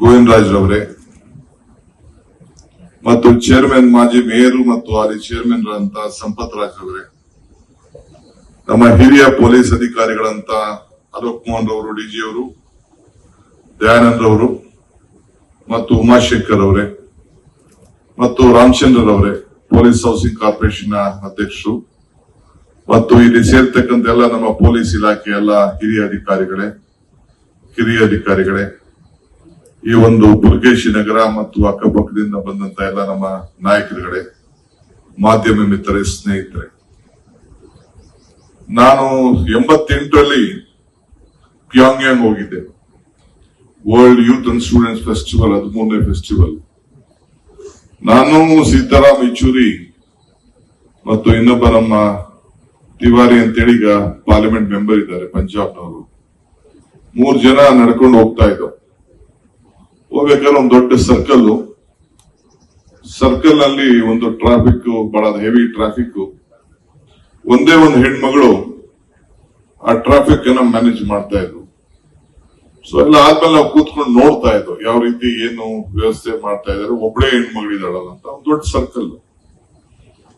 ಗೋವಿಂದರಾಜ್ ರವರೇ. ಮತ್ತು ಚೇರ್ಮನ್ ಮಾಜಿ ಮೇಯರು ಮತ್ತು ಅಲ್ಲಿ ಚೇರ್ಮನ್ ರಂತ ಸಂಪತ್ ರಾಜ್ ಅವರೇ ನಮ್ಮ ಹಿರಿಯ ಪೊಲೀಸ್ ಅಧಿಕಾರಿಗಳಂತ ಅಲೋಕ್ ಮೋಹನ್ ಅವರು ಡಿಜಿ ಅವರು, ದಯಾನಂದ್ ರವರು ಮತ್ತು ಉಮಾಶೇಖರ್ ಅವರೇ ಮತ್ತು ರಾಮಚಂದ್ರ ಅವರೇ ಪೊಲೀಸ್ ಹೌಸಿಂಗ್ ಕಾರ್ಪೊರೇಷನ್ ಅಧ್ಯಕ್ಷರು. ಮತ್ತು ಇಲ್ಲಿ ಸೇರ್ತಕ್ಕಂಥ ಎಲ್ಲ ನಮ್ಮ ಪೊಲೀಸ್ ಇಲಾಖೆ ಎಲ್ಲ ಹಿರಿಯ ಅಧಿಕಾರಿಗಳೇ, ಕಿರಿಯ ಅಧಿಕಾರಿಗಳೇ. ಈ ಒಂದು ಪುಲಕೇಶಿ ನಗರ ಮತ್ತು ಅಕ್ಕಪಕ್ಕದಿಂದ ಬಂದಂತ ಎಲ್ಲ ನಮ್ಮ ನಾಯಕರುಗಳೇ, ಮಾಧ್ಯಮ ಮಿತ್ರರೇ, ಸ್ನೇಹಿತರೆ. ನಾನು ಎಂಬತ್ತೆಂಟರಲ್ಲಿ ಪ್ಯಾಂಗ್ಯಾಂಗ್ ಹೋಗಿದ್ದೆ. World youth and students festival ಹದಿಮೂರನೇ ಫೆಸ್ಟಿವಲ್ ನಾನು ಸೀತಾರಾಮ್ ಯೆಚೂರಿ ಮತ್ತು ಇನ್ನೊಬ್ಬ ನಮ್ಮ ತಿವಾರಿ ಅಂತೇಳಿ ಈಗ ಪಾರ್ಲಿಮೆಂಟ್ ಮೆಂಬರ್ ಇದ್ದಾರೆ, ಪಂಜಾಬ್ನವರು. ಮೂರ್ ಜನ ನಡ್ಕೊಂಡು ಹೋಗ್ತಾ ಇದ್ದೋ ಹೋಗ್ಬೇಕಾದ್ರೆ ಒಂದು ದೊಡ್ಡ ಸರ್ಕಲ್ ಸರ್ಕಲ್ನಲ್ಲಿ ಒಂದು ಟ್ರಾಫಿಕ್ ಬಹಳ ಹೆವಿ ಟ್ರಾಫಿಕ್ ಒಂದೇ ಒಂದು ಹೆಣ್ಮಗಳು ಆ ಟ್ರಾಫಿಕ್ ಅನ್ನ ಮ್ಯಾನೇಜ್ ಮಾಡ್ತಾ ಇದ್ರು. ಸೊ ಎಲ್ಲ ಆದ್ಮೇಲೆ ನಾವು ಕೂತ್ಕೊಂಡು ನೋಡ್ತಾ ಇದ್ವು ಯಾವ ರೀತಿ ಏನು ವ್ಯವಸ್ಥೆ ಮಾಡ್ತಾ ಇದಾರೆ ಒಬ್ಬಳೇ ಹೆಣ್ಮಗಳಿದಾಳಲ್ಲ ಅಂತ, ಒಂದು ದೊಡ್ಡ ಸರ್ಕಲ್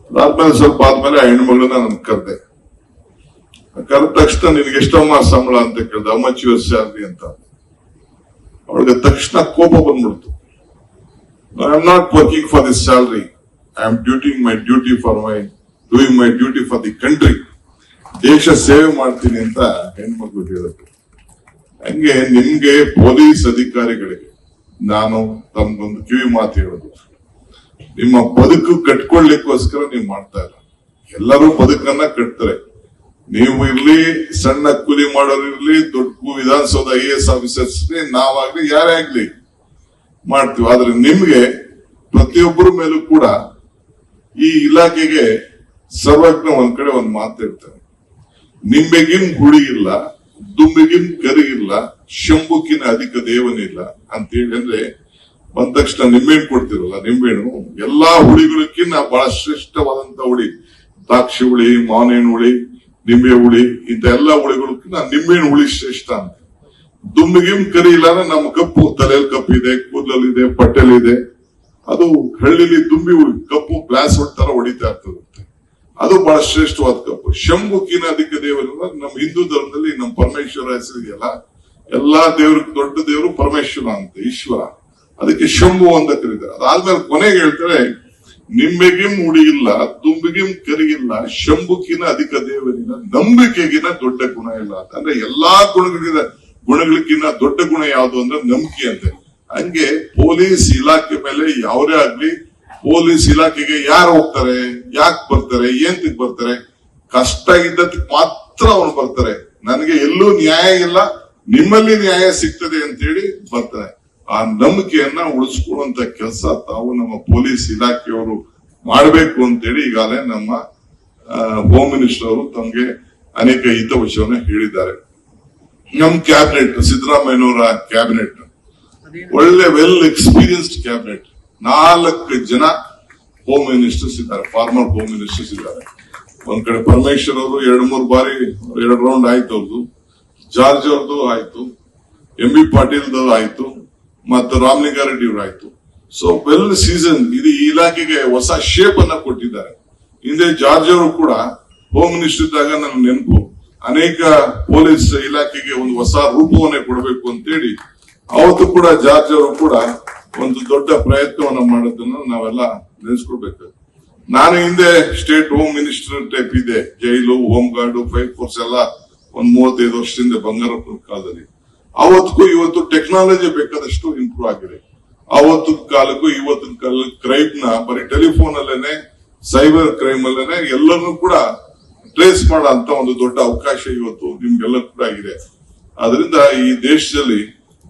ಅದಾದ್ಮೇಲೆ ಸ್ವಲ್ಪ ಆದ್ಮೇಲೆ ಆ ಹೆಣ್ಮಗಳನ್ನ ನಾನು ಕರೆದೆ. ಕರೆದ ತಕ್ಷಣ ನಿನ್ಗೆ ಎಷ್ಟಮ್ಮ ಸಂಬಳ ಅಂತ ಕೇಳ್ದೆ. ಅಮ್ಮ ಸ್ಯಾಲ್ರಿ ಅಂತ. ಅವಳಿಗೆ ತಕ್ಷಣ ಕೋಪ ಬಂದ್ಬಿಡ್ತು. I am not working for this salary I am duting my duty for my doing my duty for the country ದೇಶ ಸೇವೆ ಮಾಡ್ತೀನಿ ಅಂತ ಹೆಣ್ಮಕ್ಳು ಹೇಳಿದ್ರು. ಹಂಗೆ ನಿಮ್ಗೆ ಪೊಲೀಸ್ ಅಧಿಕಾರಿಗಳಿಗೆ ನಾನು ತಮ್ಗೊಂದು ಕಿವಿ ಮಾತು ಹೇಳೋದು. ನಿಮ್ಮ ಬದುಕು ಕಟ್ಕೊಳ್ಲಿಕ್ಕೋಸ್ಕರ ನೀವು ಮಾಡ್ತಾ ಇಲ್ಲ. ಎಲ್ಲರೂ ಬದುಕನ್ನ ಕಟ್ತಾರೆ. ನೀವು ಇರ್ಲಿ, ಸಣ್ಣ ಕೂಲಿ ಮಾಡೋರು ಇರ್ಲಿ, ದೊಡ್ಡ ಕೂ- ವಿಧಾನಸೌಧ ಐ ಎಸ್ ಆಫೀಸರ್ಸ್ ನಾವಾಗ್ಲಿ, ಯಾರೇ ಆಗ್ಲಿ ಮಾಡ್ತೀವಿ. ಆದ್ರೆ ನಿಮ್ಗೆ ಪ್ರತಿಯೊಬ್ಬರ ಮೇಲೂ ಕೂಡ ಈ ಇಲಾಖೆಗೆ ಸರ್ವಜ್ಞ ಒಂದ್ ಕಡೆ ಒಂದ್ ಮಾತು ಹೇಳ್ತಾರೆ. ನಿಂಬೆಗಿನ್ ಹುಳಿ ಇಲ್ಲ, ದುಂಬಿಗಿನ್ ಕರಿ ಇಲ್ಲ, ಶಂಭುಕಿನ ಅಧಿಕ ದೇವನಿಲ್ಲ ಅಂತ ಹೇಳಿ ಅಂದ್ರೆ ಬಂದ ತಕ್ಷಣ ನಿಂಬೆಹಣ್ಣು ಕೊಡ್ತಿರಲ್ಲ, ನಿಂಬೆಹಣ್ಣು. ಎಲ್ಲಾ ಹುಳಿಗಳಕ್ಕಿನ್ನ ಬಹಳ ಶ್ರೇಷ್ಠವಾದಂತ ಹುಳಿ. ದ್ರಾಕ್ಷಿ ಹುಳಿ ಮಾವಿನ ಹುಳಿ ನಿಂಬೆ ಹುಳಿ, ಇಂಥ ಎಲ್ಲಾ ಹುಳಿಗಳಕ್ಕಿಂತ ನಿಂಬೆಹಣ್ಣು ಹುಳಿ ಶ್ರೇಷ್ಠ ಅಂತ. ದುಂಬಿಗಿನ್ ಕರಿ ಇಲ್ಲ ಅಂದ್ರೆ ನಮ್ಮ ಕಪ್ಪು ತಲೆಯಲ್ಲಿ ಕಪ್ಪಿದೆ ಕೂದಲಲ್ಲಿದೆ ಪಟ್ಟೆಲಿದೆ ಅದು ಹಳ್ಳಿಲಿ ದುಂಬಿ ಹುಳಿ, ಕಪ್ಪು ಗ್ಲಾಸ್ ತರ ಹೊಡಿತಾ ಇರ್ತದಂತೆ. ಅದು ಬಹಳ ಶ್ರೇಷ್ಠವಾದ ಕಪ್ಪು. ಶಂಭು ಅಧಿಕ ದೇವರಿಂದ ನಮ್ಮ ಹಿಂದೂ ಧರ್ಮದಲ್ಲಿ ನಮ್ಮ ಪರಮೇಶ್ವರ ಹೆಸರಿದೆಯಲ್ಲ ಎಲ್ಲಾ ದೇವ್ರಿಗೆ ದೊಡ್ಡ ದೇವರು ಪರಮೇಶ್ವರ ಅಂತ, ಈಶ್ವರ. ಅದಕ್ಕೆ ಶಂಭು ಅಂತ ಕರೀತಾರೆ. ಅದಾದ್ಮೇಲೆ ಕೊನೆಗೆ ಹೇಳ್ತಾರೆ ನಿಂಬೆಗಿಂ ಉಳಿಯಿಲ್ಲ ತುಂಬಿಗಿಂ ಕರಿಗಿಲ್ಲ ಶಂಭುಕಿನ ಅಧಿಕ ದೇವರಿನ ನಂಬಿಕೆಗಿನ ದೊಡ್ಡ ಗುಣ ಇಲ್ಲ ಅಂದ್ರೆ ಎಲ್ಲಾ ಗುಣಗಳಿಗಿನ ಗುಣಗಳಿಗಿನ್ನ ದೊಡ್ಡ ಗುಣ ಯಾವುದು ಅಂದ್ರೆ ನಂಬಿಕೆ ಅಂತೆ. ಹಂಗೆ ಪೊಲೀಸ್ ಇಲಾಖೆ ಮೇಲೆ ಯಾವ್ರೇ ಆಗ್ಲಿ, ಪೊಲೀಸ್ ಇಲಾಖೆಗೆ ಯಾರು ಹೋಗ್ತಾರೆ, ಯಾಕೆ ಬರ್ತಾರೆ ಏಂತಕ್ ಬರ್ತಾರೆ ಕಷ್ಟ ಇದ್ದದಕ್ಕೆ ಮಾತ್ರ ಅವ್ರು ಬರ್ತಾರೆ. ನನಗೆ ಎಲ್ಲೂ ನ್ಯಾಯ ಇಲ್ಲ, ನಿಮ್ಮಲ್ಲಿ ನ್ಯಾಯ ಸಿಗ್ತದೆ ಅಂತೇಳಿ ಬರ್ತಾರೆ. ಆ ನಂಬಿಕೆಯನ್ನ ಉಳಿಸ್ಕೊಳ್ಳುವಂತ ಕೆಲಸ ತಾವು ನಮ್ಮ ಪೊಲೀಸ್ ಇಲಾಖೆಯವರು ಮಾಡಬೇಕು ಅಂತೇಳಿ ಈಗಾಗಲೇ ನಮ್ಮ ಹೋಮ್ ಮಿನಿಸ್ಟರ್ ಅವರು ತಮ್ಗೆ ಅನೇಕ ಹಿತವಚವನ್ನ ಹೇಳಿದ್ದಾರೆ. ನಮ್ ಕ್ಯಾಬಿನೆಟ್, ಸಿದ್ದರಾಮಯ್ಯನವರ ಕ್ಯಾಬಿನೆಟ್, ಒಳ್ಳೆ ವೆಲ್ ಎಕ್ಸ್ಪೀರಿಯನ್ಸ್ಡ್ ಕ್ಯಾಬಿನೆಟ್. ನಾಲ್ಕು ಜನ ಹೋಮ್ ಮಿನಿಸ್ಟರ್ಸ್ ಇದ್ದಾರೆ ಫಾರ್ಮರ್ ಹೋಮ್ ಮಿನಿಸ್ಟರ್ಸ್ ಇದ್ದಾರೆ. ಒಂದ್ ಕಡೆ ಪರಮೇಶ್ವರ್ ಅವರು ಎರಡು ಮೂರು ಬಾರಿ, ಎರಡು ರೌಂಡ್ ಆಯ್ತು ಅವ್ರದ್ದು ಜಾರ್ಜ್ ಅವ್ರದ್ದು ಆಯ್ತು. ಎಂ ಬಿ ಪಾಟೀಲ್ ಆಯ್ತು. ಮತ್ತು ರಾಮಲಿಂಗಾರೆಡ್ಡಿ ಇವರಾಯ್ತು ಸೊ ವೆಲ್ ಸೀಸನ್ ಇದು ಈ ಇಲಾಖೆಗೆ ಹೊಸ ಶೇಪ್ ಅನ್ನ ಕೊಟ್ಟಿದ್ದಾರೆ. ಹಿಂದೆ ಜಾರ್ಜ್ ಅವರು ಕೂಡ ಹೋಮ್ ಮಿನಿಸ್ಟರ್ ಇದ್ದಾಗ ನನ್ನ ನೆನಪು, ಅನೇಕ ಪೊಲೀಸ್ ಇಲಾಖೆಗೆ ಒಂದು ಹೊಸ ರೂಪವನ್ನೇ ಕೊಡಬೇಕು ಅಂತೇಳಿ, ಅವತ್ತು ಕೂಡ ಜಾರ್ಜ್ ಅವರು ಕೂಡ ಒಂದು ದೊಡ್ಡ ಪ್ರಯತ್ನವನ್ನ ಮಾಡೋದನ್ನ ನಾವೆಲ್ಲ ನೆನೆಸ್ಕೊಡ್ಬೇಕು ನಾನು ಹಿಂದೆ ಸ್ಟೇಟ್ ಹೋಮ್ ಮಿನಿಸ್ಟರ್ ಟೈಪ್ ಇದೆ jail home guard fire force ಎಲ್ಲ ಒಂದ್ ಮೂವತ್ತೈದು ವರ್ಷದಿಂದ ಬಂಗಾರಪ್ಪನ ಕಾಲದಲ್ಲಿ. ಅವತ್ತಿಗೂ ಇವತ್ತು ಟೆಕ್ನಾಲಜಿ ಬೇಕಾದಷ್ಟು ಇಂಪ್ರೂವ್ ಆಗಿದೆ. ಅವತ್ತು ಕಾಲಕ್ಕೂ ಇವತ್ತಿನ ಕಾಲ ಕ್ರೈಮ್ನ ಬರೀ ಟೆಲಿಫೋನ್ ಅಲ್ಲೇನೆ ಸೈಬರ್ ಕ್ರೈಮ್ ಅಲ್ಲೇನೆ ಎಲ್ಲರನ್ನೂ ಕೂಡ ಟ್ರೇಸ್ ಮಾಡೋ ಒಂದು ದೊಡ್ಡ ಅವಕಾಶ ಇವತ್ತು ನಿಮ್ಗೆಲ್ಲ ಕೂಡ ಇದೆ. ಅದರಿಂದ ಈ ದೇಶದಲ್ಲಿ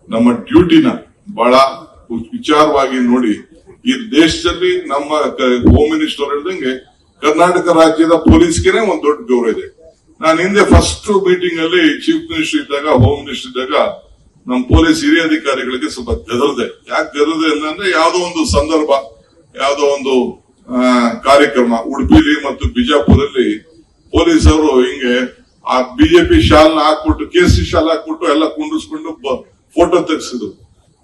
ನಮ್ಮ ಡ್ಯೂಟಿನ ಬಹಳ ವಿಚಾರವಾಗಿ ನೋಡಿ, ಈ ದೇಶದಲ್ಲಿ ನಮ್ಮ ಹೋಮ್ ಮಿನಿಸ್ಟರ್ ಹೇಳ್ದಂಗೆ ಕರ್ನಾಟಕ ರಾಜ್ಯದ ಪೊಲೀಸ್ಗೆನೆ ಒಂದು ದೊಡ್ಡ ಗೌರವ ಇದೆ. ನಾನು ಹಿಂದೆ ಫಸ್ಟ್ ಮೀಟಿಂಗ್ ಅಲ್ಲಿ ಚೀಫ್ ಮಿನಿಸ್ಟರ್ ಇದ್ದಾಗ ಹೋಮ್ ಮಿನಿಸ್ಟರ್ ಇದ್ದಾಗ ನಮ್ಮ ಪೊಲೀಸ್ ಹಿರಿಯ ಅಧಿಕಾರಿಗಳಿಗೆ ಸ್ವಲ್ಪ ಗೆದರದೆ. ಯಾಕೆ ಗೆದರದೆ ಅಂದ್ರೆ ಯಾವುದೋ ಒಂದು ಸಂದರ್ಭ, ಯಾವುದೋ ಒಂದು ಕಾರ್ಯಕ್ರಮ. ಉಡುಪಿಲಿ ಮತ್ತು ಬಿಜಾಪುರಲ್ಲಿ ಪೊಲೀಸರು ಹಿಂಗೆ ಆ ಬಿಜೆಪಿ ಶಾಲ್ನ ಹಾಕ್ಬಿಟ್ಟು ಕೆ ಸಿ ಶಾಲ್ ಹಾಕ್ಬಿಟ್ಟು ಎಲ್ಲ ಕುಂಡಿಸ್ಕೊಂಡು ಫೋಟೋ ತೆಗ್ಸಿದ್ರು.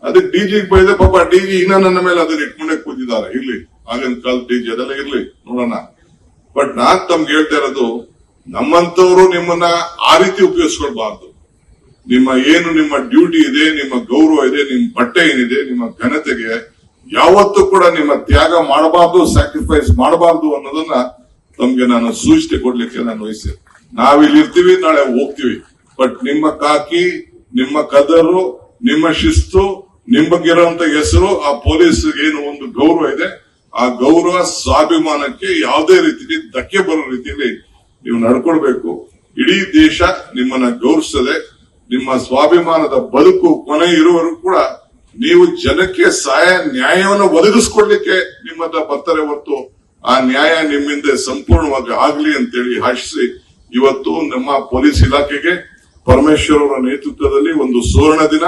ಅದಕ್ಕೆ ಡಿಜಿ ಬೈದೆ ಪಾಪ ಡಿಜಿ ಇನ್ನ ನನ್ನ ಮೇಲೆ ಅದನ್ನ ಇಟ್ಕೊಂಡೆ ಕೂತಿದ್ದಾರೆ. ಇರ್ಲಿ, ಆಗಿನ ಕಾಲದ ಡಿಜಿ ಅದೆಲ್ಲ ಇರ್ಲಿ, ನೋಡೋಣ. ಬಟ್ ನಾನ್ ತಮ್ಗೆ ಹೇಳ್ತಾ ಇರೋದು ನಮ್ಮಂತವ್ರು ನಿಮ್ಮನ್ನ ಆ ರೀತಿ ಉಪಯೋಗಿಸ್ಕೊಳ್ಬಾರ್ದು. ನಿಮ್ಮ ಏನು ನಿಮ್ಮ ಡ್ಯೂಟಿ ಇದೆ, ನಿಮ್ಮ ಗೌರವ ಇದೆ, ನಿಮ್ಮ ಬಟ್ಟೆ ಏನಿದೆ, ನಿಮ್ಮ ಘನತೆಗೆ ಯಾವತ್ತೂ ಕೂಡ ನಿಮ್ಮ ತ್ಯಾಗ ಮಾಡಬಾರ್ದು ಸ್ಯಾಕ್ರಿಫೈಸ್ ಮಾಡಬಾರ್ದು ಅನ್ನೋದನ್ನ ತಮ್ಗೆ ನಾನು ಸೂಚನೆ ಕೊಡ್ಲಿಕ್ಕೆ ನಾನು ವಹಿಸಿ ನಾವಿಲ್ಲಿ ಇರ್ತೀವಿ, ನಾಳೆ ಹೋಗ್ತೀವಿ. ಬಟ್ ನಿಮ್ಮ ಕಾಕಿ, ನಿಮ್ಮ ಕದರು ನಿಮ್ಮ ಶಿಸ್ತು ಇರುವಂತ ಹೆಸರು, ಆ ಪೊಲೀಸ್ ಏನು ಒಂದು ಗೌರವ ಇದೆ, ಆ ಗೌರವ ಸ್ವಾಭಿಮಾನಕ್ಕೆ ಯಾವುದೇ ರೀತಿಯಲ್ಲಿ ಧಕ್ಕೆ ಬರೋ ರೀತಿಯಲ್ಲಿ ನೀವು ನಡ್ಕೊಳ್ಬೇಕು. ಇಡೀ ದೇಶ ನಿಮ್ಮನ್ನ ಗೌರವಿಸದೆ ನಿಮ್ಮ ಸ್ವಾಭಿಮಾನದ ಬದುಕು ಕೊನೆ ಇರುವವರೆಗೂ ಕೂಡ ನೀವು ಜನಕ್ಕೆ ಸಹಾಯ, ನ್ಯಾಯವನ್ನು ಒದಗಿಸ್ಕೊಡ್ಲಿಕ್ಕೆ ನಿಮ್ಮನ್ನ ಬರ್ತಾರೆ ಹೊರತು ಆ ನ್ಯಾಯ ನಿಮ್ಮಿಂದ ಸಂಪೂರ್ಣವಾಗಿ ಆಗ್ಲಿ ಅಂತೇಳಿ ಆಶಿಸಿ ಇವತ್ತು ನಮ್ಮ ಪೊಲೀಸ್ ಇಲಾಖೆಗೆ ಪರಮೇಶ್ವರ್ ಅವರ ನೇತೃತ್ವದಲ್ಲಿ ಒಂದು ಸುವರ್ಣ ದಿನ.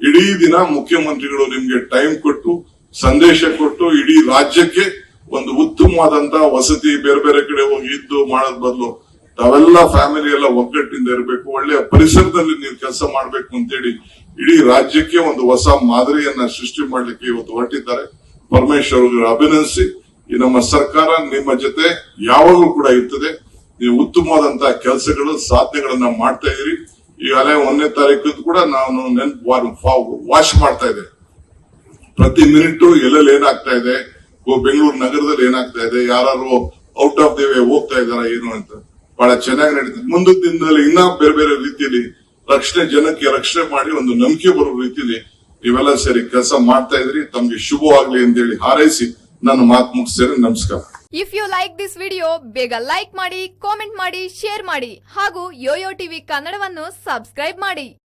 ಇಡೀ ದಿನ ಮುಖ್ಯಮಂತ್ರಿಗಳು ನಿಮ್ಗೆ ಟೈಮ್ ಕೊಟ್ಟು, ಸಂದೇಶ ಕೊಟ್ಟು ಇಡೀ ರಾಜ್ಯಕ್ಕೆ ಒಂದು ಉತ್ತಮವಾದಂತ ವಸತಿ ಬೇರೆ ಬೇರೆ ಕಡೆ ಹೋಗಿ ಇದ್ದು ಮಾಡೋದ್ ಬದಲು ತಾವೆಲ್ಲ ಫ್ಯಾಮಿಲಿ ಎಲ್ಲ ಒಗ್ಗಟ್ಟಿಂದ ಇರಬೇಕು ಒಳ್ಳೆಯ ಪರಿಸರದಲ್ಲಿ ನೀವು ಕೆಲಸ ಮಾಡಬೇಕು ಅಂತೇಳಿ ಇಡೀ ರಾಜ್ಯಕ್ಕೆ ಒಂದು ಹೊಸ ಮಾದರಿಯನ್ನ ಸೃಷ್ಟಿ ಮಾಡ್ಲಿಕ್ಕೆ ಇವತ್ತು ಹೊರಟಿದ್ದಾರೆ. ಪರಮೇಶ್ವರ್ ಅಭಿನಂದಿಸಿ, ಈ ನಮ್ಮ ಸರ್ಕಾರ ನಿಮ್ಮ ಜೊತೆ ಯಾವಾಗಲೂ ಕೂಡ ಇರ್ತದೆ. ನೀವು ಉತ್ತಮವಾದಂತಹ ಕೆಲಸಗಳು, ಸಾಧನೆಗಳನ್ನ ಮಾಡ್ತಾ ಇದೀರಿ ಈಗಾಗಲೇ ಒಂದನೇ ತಾರೀಕು ಕೂಡ ನಾನು ನೆನ್ಪು ವಾಶ್ ಮಾಡ್ತಾ ಇದ್ದೆ. ಪ್ರತಿ ಮಿನಿಟ್ ಎಲ್ಲೆಲ್ಲಿ ಏನಾಗ್ತಾ ಇದೆ ಬೆಂಗಳೂರು ನಗರದಲ್ಲಿ ಏನಾಗ್ತಾ ಇದೆ? ಯಾರು ಔಟ್ ಆಫ್ ದಿ ವೇ ಹೋಗ್ತಾ ಇದಾರ ಏನು ಅಂತ? ಬಹಳ ಚೆನ್ನಾಗಿ ನಡೀತದೆ ಮುಂದಿನ ದಿನದಲ್ಲಿ ಇನ್ನ ಬೇರೆ ಬೇರೆ ರೀತಿಯಲ್ಲಿ ರಕ್ಷಣೆ, ಜನಕ್ಕೆ ರಕ್ಷಣೆ ಮಾಡಿ ಒಂದು ನಂಬಿಕೆ ಬರೋ ರೀತಿಯಲ್ಲಿ ನೀವೆಲ್ಲ ಸೇರಿ ಕೆಲಸ ಮಾಡ್ತಾ ಇದ್ರಿ. ತಮ್ಗೆ ಶುಭವಾಗ್ಲಿ ಅಂತ ಹೇಳಿ ಹಾರೈಸಿ ನನ್ನ ಮಾತು ಮುಗಿಸ್ತೇನೆ. ನಮಸ್ಕಾರ. If you like this video ಬೇಗ ಲೈಕ್ ಮಾಡಿ ಕಾಮೆಂಟ್ ಮಾಡಿ ಶೇರ್ ಮಾಡಿ ಹಾಗೂ ಯೋಯೋ ಟಿವಿ ಕನ್ನಡವನ್ನು ಸಬ್ಸ್ಕ್ರೈಬ್ ಮಾಡಿ.